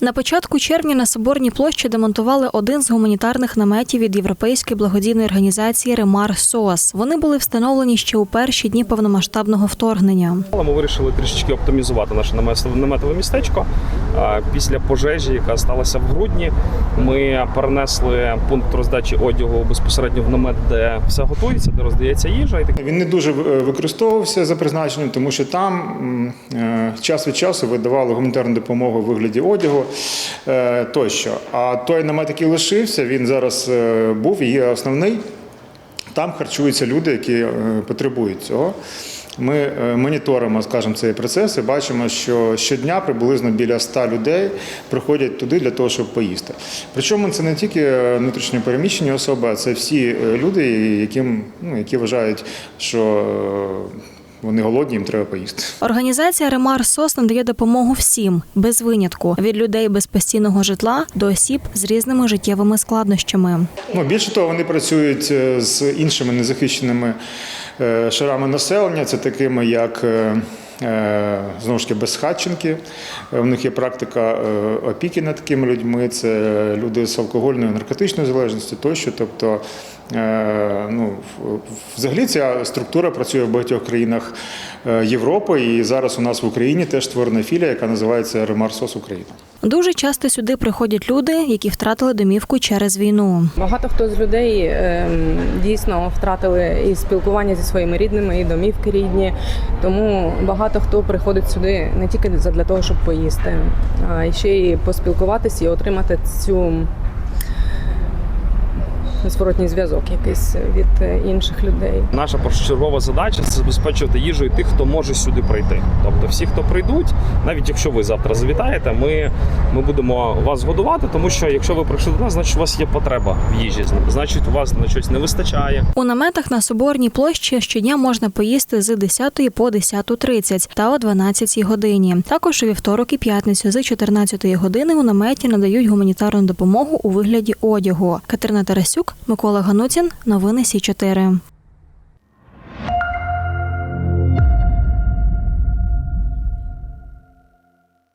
На початку червня на Соборній площі демонтували один з гуманітарних наметів від європейської благодійної організації Ремар СОС. Вони були встановлені ще у перші дні повномасштабного вторгнення. Але ми вирішили трішечки оптимізувати наше наметове містечко. А, Після пожежі, яка сталася в грудні, ми перенесли пункт роздачі одягу безпосередньо в намет, де все готується, де роздається їжа. І таке Він не дуже використовувався за призначенням, тому що там е, час від часу видавали гуманітарну допомогу у вигляді одягу тощо. А той намет, який лишився, він зараз е, був і є основний. Там харчуються люди, які е, потребують цього. Ми е, моніторимо, скажімо, цей процес і бачимо, що щодня приблизно біля 100 людей приходять туди для того, щоб поїсти. Причому це не тільки е, внутрішньо переміщені особи, а це всі е, люди, яким, ну, які вважають, що е, вони голодні, їм треба поїсти. Організація Ремар СОС надає допомогу всім без винятку від людей без постійного житла до осіб з різними життєвими складнощами. Ну, більше того, вони працюють е, з іншими незахищеними е, шарами населення, це такими як. Е, е, Знову ж таки, безхатченки. Е, У них є практика е, опіки над такими людьми. Це люди з алкогольною наркотичною залежністю тощо. Тобто, е, ну, взагалі ця структура працює в багатьох країнах е, Європи. І зараз у нас в Україні теж створена філія, яка називається Ремарсос Україна. Дуже часто сюди приходять люди, які втратили домівку через війну. Багато хто з людей ем, дійсно втратили і спілкування зі своїми рідними, і домівки рідні. Тому багато хто приходить сюди не тільки для того, щоб поїсти, а ще й поспілкуватися і отримати цю зворотній зв'язок якийсь від е, інших людей. наша першочергова задача це забезпечувати їжею тих, хто може сюди прийти. Тобто, всі, хто прийдуть, навіть якщо ви завтра завітаєте, ми, ми будемо вас годувати, тому що якщо ви прийшли до нас, значить у вас є потреба в їжі, значить у вас на щось не вистачає. У наметах на Соборній площі щодня можна поїсти з 10 по 10.30 та о 12 годині. Також у вівторок і п'ятницю з 14 години у наметі надають гуманітарну допомогу у вигляді одягу. Катерина Тарасюк, Микола Ганутін. Новини Сі 4